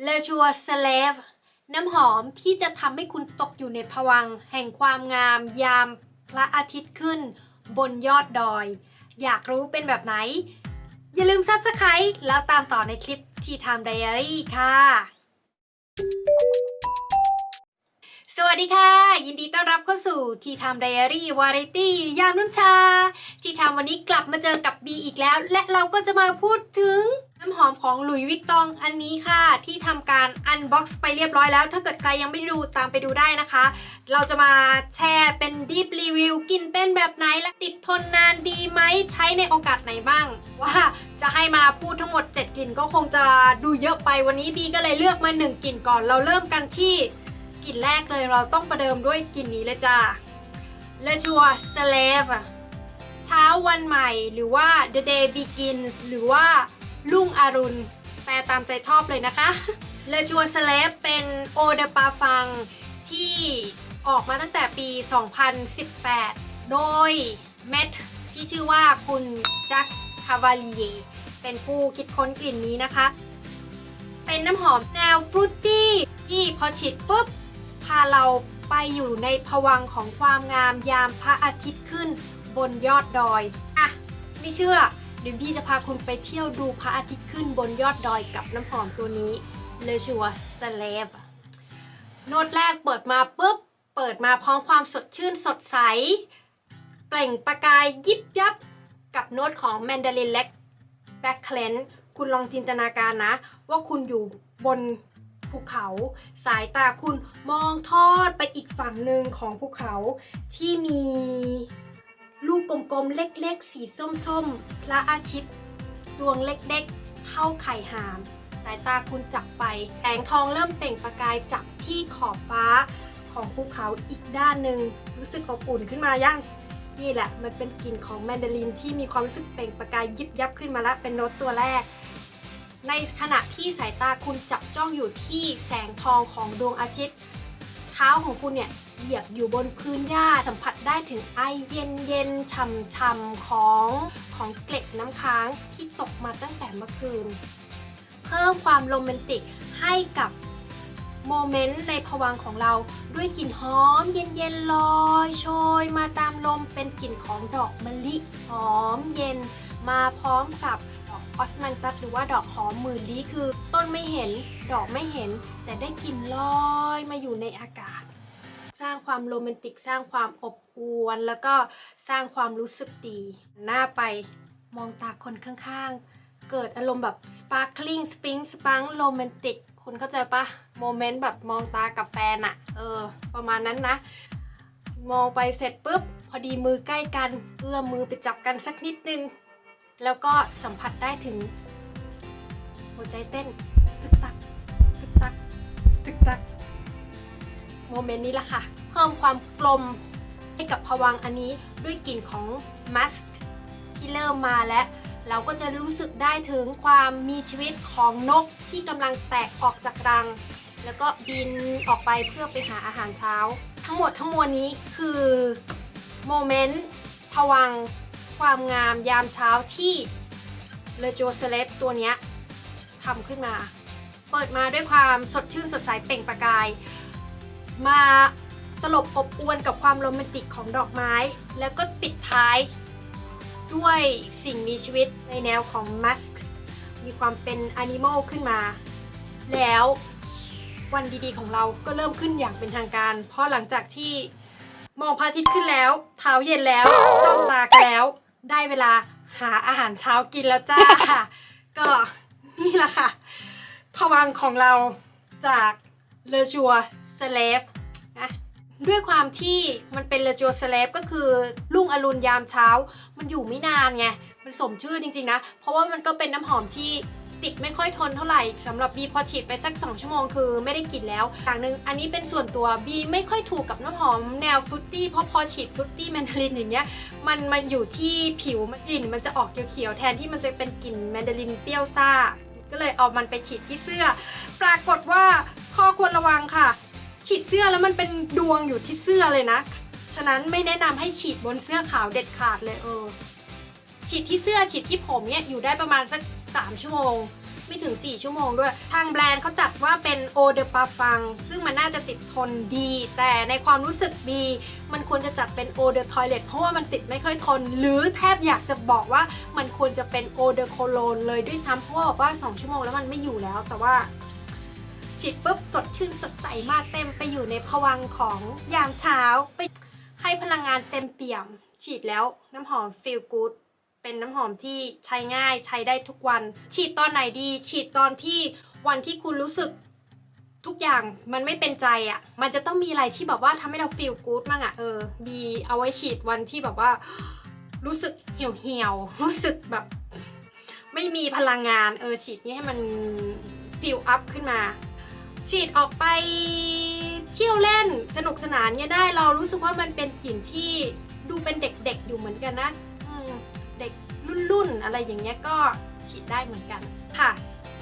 เลชัวสเลฟน้ำหอมที่จะทำให้คุณตกอยู่ในภวัง แห่งความงาม ยามพระอาทิตย์ขึ้น บนยอดดอย อยากรู้เป็นแบบไหน อย่าลืมซับสไคร b ์แล้วตามต่อในคลิปที่ทำไดอารี่ค่ะ สวัสดีค่ะ ยินดีต้อนรับเข้าสู่ทีทำไดอารี่วาไรตี้ยามน้ำชา ทีทำวันนี้กลับมาเจอกับบีอีกแล้ว และเราก็จะมาพูดถึง น้ำหอมของหลุยวิกตองอันนี้ค่ะ ที่ทำการอันบ็อกซ์ไปเรียบร้อยแล้ว ถ้าเกิดใครยังไม่ด้ดูตามไปดูได้นะคะ เราจะมาแชร์เป็นดีฟรีวิวกินเป็นแบบไหนและติดทนนานดีไหมใช้ในโอกาสไหนบ้าง ว่าจะให้มาพูดทั้งหมด 7 กลิ่นก็คงจะดูเยอะไปวันนี้บีก็เลยเลือกมา 1 กลิ่นก่อน เราเริ่มกันที่กลิ่นแรกเลยเราต้องประเดิมด้วยกลิ่นนี้เลยจ้าเลชัวสเลฟเช้าวันใหม่หรือว่า the day begins หรือว่า รุ่งอรุณ แปลตามใจชอบเลยนะคะเลชัวสเลฟเป็นโอเดปาฟังที่ออกมาตั้งแต่ปี 2018 โดยเมทที่ชื่อว่าคุณแจ็คคาวาลีเป็นผู้คิดค้นกลิ่นนี้นะคะ เป็นน้ำหอมแนวฟรุตตี้ที่พอฉีดปุ๊บ พาเราไปอยู่ในภวังของความงามยามพระอาทิตย์ขึ้นบนยอดดอย อะ ไม่เชื่อ เดี๋ยวพี่จะพาคุณไปเที่ยวดูพระอาทิตย์ขึ้นบนยอดดอยกับน้ำหอมตัวนี้เลชัวสเลฟโน้ตแรกเปิดมาปุ๊บ เปิดมาพร้อมความสดชื่นสดใส เปล่งประกายยิบยับกับโน้ตของแมนดารินเล็กแบ็คเคลนคุณลองจินตนาการนะ ว่าคุณอยู่บนภูเขา สายตาคุณมองทอดไปอีกฝั่งหนึ่งของภูเขาที่มี ลูกกลมๆ เล็กๆ สีส้มๆ พระอาทิตย์ ดวงเล็กๆ เท่าไข่หาม สายตาคุณจับไปแสงทองเริ่มเปล่งประกายจับที่ขอบฟ้าของภูเขาอีกด้านหนึ่งรู้สึกอบอุ่นขึ้นมายังนี่แหละมันเป็นกลิ่นของแมนดารินที่มีความรู้สึกเปล่งประกายยิบยับขึ้นมาแล้วเป็นโน้ตตัวแรก ในขณะที่สายตาคุณจับจ้องอยู่ที่แสงทองของดวงอาทิตย์ เท้าของคุณเนี่ย เหยียบอยู่บนพื้นหญ้าสัมผัสได้ถึงไอเย็นเย็นๆช่ำๆของของเกล็ดน้ำค้างที่ตกมาตั้งแต่เมื่อคืน เพิ่มความโรแมนติกให้กับโมเมนต์ในภวังของเราด้วยกลิ่นหอมเย็นๆลอยโชยมาตามลมเป็นกลิ่นของดอกมะลิหอมเย็น มาพร้อมกับดอกออสมันตัสหรือว่าดอกหอมหมื่นลี้คือ ต้นไม่เห็นดอกไม่เห็น แต่ได้กลิ่นลอยมาอยู่ในอากาศ สร้างความโรแมนติก สร้างความอบอวลแล้วก็สร้างความรู้สึกดี หน้าไปมองตาคนข้างๆ เกิดอารมณ์แบบ sparkling spring spunk โรแมนติกคุณเข้าใจปะโมเมนต์แบบมองตากับแฟนอะเออ ประมาณนั้นนะ มองไปเสร็จปุ๊บ พอดีมือใกล้กัน เอื้อมมือไปจับกันสักนิดนึง แล้วก็สัมผัสได้ถึง หัวใจเต้น ตึกตัก ตึกตัก ตึกตัก โมเมนต์นี้ละค่ะ เพิ่มความกลมให้กับผวังอันนี้ด้วยกลิ่นของมัสก์ที่เริ่มมาแล้ว เราก็จะรู้สึกได้ถึงความมีชีวิตของนกที่กำลังแตกออกจากรัง แล้วก็บินออกไปเพื่อไปหาอาหารเช้า ทั้งหมดทั้งมวลนี้คือโมเมนต์ผวังความงามยามเช้าที่เลโจเซเลปตัวนี้ทำขึ้นมา เปิดมาด้วยความสดชื่นสดใสเปล่งประกาย มาตลบอบอวนกับความโรแมนติกของดอกไม้ แล้วก็ปิดท้ายด้วยสิ่งมีชีวิตในแนวของมัสมีความเป็นแอนิมอลขึ้นมา แล้ววันดีๆของเราก็เริ่มขึ้นอย่างเป็นทางการ เพราะหลังจากที่มองพระอาทิตย์ขึ้นแล้วเท้าเย็นแล้วจ้องตากันแล้ว ได้เวลาหาอาหารเช้ากินแล้วจ้า ก็นี่แหละค่ะพวังของเราจากเลชัวสเลฟ นะด้วยความที่มันเป็นเลจัวสเลฟก็คือรุ่งอรุณยามเช้า มันอยู่ไม่นานไง มันสมชื่อจริงๆนะ เพราะว่ามันก็เป็นน้ำหอมที่ติดไม่ค่อยทนเท่าไหร่สำหรับบีพอฉีดไปสัก 2 ชั่วโมงคือไม่ได้กลิ่นแล้วอย่างหนึ่งอันนี้เป็นส่วนตัวบีไม่ค่อยถูกกับน้ำหอมแนวฟรุตตี้เพราะพอฉีดฟรุตตี้แมนดารินอย่างเงี้ยมันมาอยู่ที่ผิวมันกลิ่นมันจะออกเขียวๆแทนที่มันจะเป็นกลิ่นแมนดารินเปรี้ยวซ่า ก็เลยเอามันไปฉีดที่เสื้อ ปรากฏว่าข้อควรระวังค่ะ ฉีดเสื้อแล้วมันเป็นดวงอยู่ที่เสื้อเลยนะ ฉะนั้นไม่แนะนำให้ฉีดบนเสื้อขาวเด็ดขาดเลยเออ ฉีดที่เสื้อฉีดที่ผมเนี่ยอยู่ได้ประมาณสัก 3 ชั่วโมง ไม่ถึง 4 ชั่วโมงด้วย ทางแบรนด์เขาจัดว่าเป็นโอเดปาฟัง ซึ่งมันน่าจะติดทนดี แต่ในความรู้สึกบีมันควรจะจัดเป็นโอเดทอยเลตเพราะว่ามันติดไม่ค่อยทน หรือแทบอยากจะบอกว่ามันควรจะเป็นโอเดโคโลนเลยด้วยซ้ำเพราะว่าบอกว่า2ชั่วโมงแล้วมันไม่อยู่แล้ว แต่ว่า ฉีดปุ๊บสดชื่นสดใสมากเต็มไปอยู่ในพวังของยามเช้าไปให้พลังงานเต็มเปี่ยม ฉีดแล้วน้ำหอม feel good เป็นน้ำหอมที่ใช้ง่ายใช้ได้ทุกวัน ฉีดตอนไหนดี ฉีดตอนที่วันที่คุณรู้สึกทุกอย่างมันไม่เป็นใจอะ่ะ มันจะต้องมีอะไรที่แบบว่าทำให้เรา feel good มั่งอะ่ะเออบีเอาไว้ฉีดวันที่แบบว่า รู้สึกเหี่ยวเหี่ยวรู้สึกแบบ ไม่มีพลังงานเออฉีดนี้ให้มัน feel up ขึ้นมา ฉีดออกไปเที่ยวเล่นสนุกสนานเนี่ยได้ เรารู้สึกว่ามันเป็นกลิ่นที่ดูเป็นเด็กๆอยู่เหมือนกันนะเด็กรุ่นๆอะไรอย่างเงี้ยก็ฉีดได้เหมือนกันค่ะ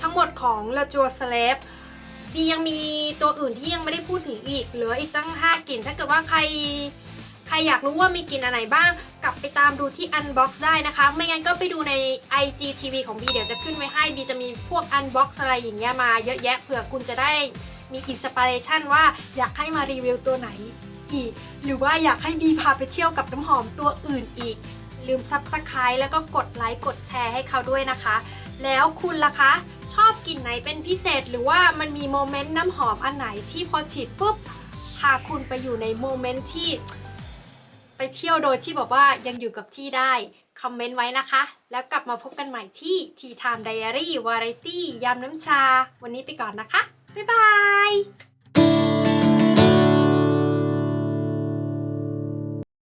ทั้งหมดของเลจัวสเลฟดียังมีตัวอื่นที่ยังไม่ได้พูดถึงอีกเหลืออีกตั้ง 5กลิ่นถ้าเกิดว่าใคร ใครอยากรู้ว่ามีกลิ่นอะไรบ้าง กลับไปตามดูที่ Unbox ได้นะคะ ไม่งั้นก็ไปดูใน IGTV ของบีเดี๋ยวจะขึ้นไว้ให้บีจะมีพวก Unbox อะไรอย่างเงี้ยมาเยอะแยะเผื่อคุณจะได้มีอินสปิเรชันว่าอยากให้มารีวิวตัวไหนอีก หรือว่าอยากให้บีพาไปเที่ยวกับน้ำหอมตัวอื่นอีก ลืมซับสไคร b e แล้วก็กดไลค์กดแชร์ให้เขาด้วยนะคะ แล้วคุณล่ะคะ ชอบกลิ่นไหนเป็นพิเศษ หรือว่ามันมีโมเมนต์น้ำหอมอันไหนที่พอฉีดปุ๊บพาคุณไปอยู่ในโมเมนต์ที่ ไปเที่ยวโดยที่บอกว่ายังอยู่กับที่ได้ คอมเมนต์ไว้นะคะ แล้วกลับมาพบกันใหม่ที่ Tea Time Diary Variety ยามน้ำชา วันนี้ไปก่อนนะคะ บ๊ายบาย